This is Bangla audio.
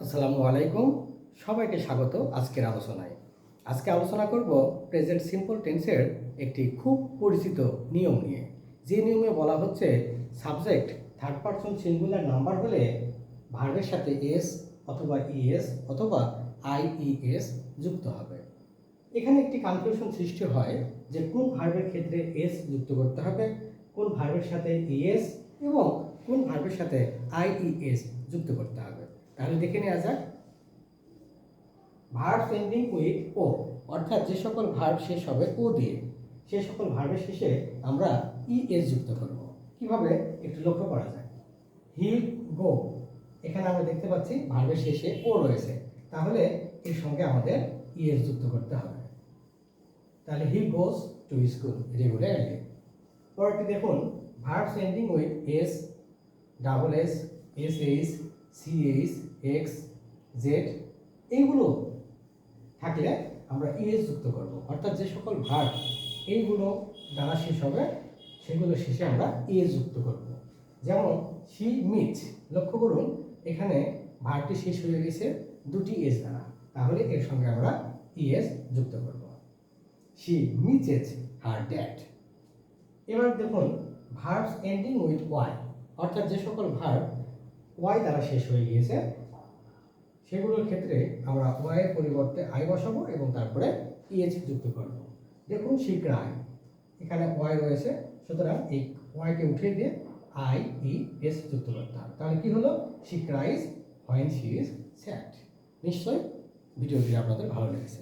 আসসালামু আলাইকুম। সবাইকে স্বাগত আজকের আলোচনায়। আজকে আলোচনা করব প্রেজেন্ট সিম্পল টেন্সের একটি খুব পরিচিত নিয়ম নিয়ে। যে নিয়মে বলা হচ্ছে, subject third person singular number হলে ভার্বের সাথে এস অথবা ইএস অথবা আইইএস যুক্ত হবে। এখানে একটি কনফিউশন সৃষ্টি হয় যে কোন ভার্বের ক্ষেত্রে এস যুক্ত করতে হবে, কোন ভার্বের সাথে ইএস এবং কোন ভার্বের সাথে আইইএস যুক্ত করতে হবে। তাহলে দেখে নেওয়া যাক। ভার্ব এন্ডিং উইথ ও অর্থাৎ যে সকল ভার্ব শেষ হবে ও দিয়ে। সে সকল ভার্বের শেষে আমরা ইএস যুক্ত করব। কীভাবে? একটু লক্ষ্য করা যায় হি গো এখানে আমরা দেখতে পাচ্ছি ভার্বের শেষে ও রয়েছে। তাহলে এর সঙ্গে আমাদের ইএস যুক্ত করতে হবে। তাহলে he goes to school regularly পরেরটি দেখুন verbs ending with S double S S H C H X Z এইগুলো থাকলে আমরা ইএস যুক্ত করব। অর্থাৎ যে সকল ভার্ব এইগুলো দ্বারা শেষ হবে, সেগুলো শেষে আমরা ইএস যুক্ত করব। যেমন সি মিট লক্ষ্য করুন, এখানে ভার্বটি শেষ হয়ে গেছে দুটি এস দ্বারা। তাহলে এর সঙ্গে আমরা ইএস যুক্ত করব। শি মিচেস হার ড্যাট এবার দেখুন ভার্বস এন্ডিং উইথ ওয়াই অর্থাৎ যে সকল ভার্ব ওয়াই দ্বারা শেষ হয়ে গিয়েছে, সেগুলোর ক্ষেত্রে আমরা ওয়াইয়ের পরিবর্তে আই বসাবো এবং তারপরে ইএচ যুক্ত করব। দেখুন শি ক্রাই এখানে ওয়াই রয়েছে, সুতরাং এই ওয়াইকে উঠিয়ে দিয়ে আই ই এস যুক্ত করতে হবে। তাহলে কি হলো? She cries when she is sad নিশ্চয়ই ভিডিওটি আপনাদের ভালো লেগেছে।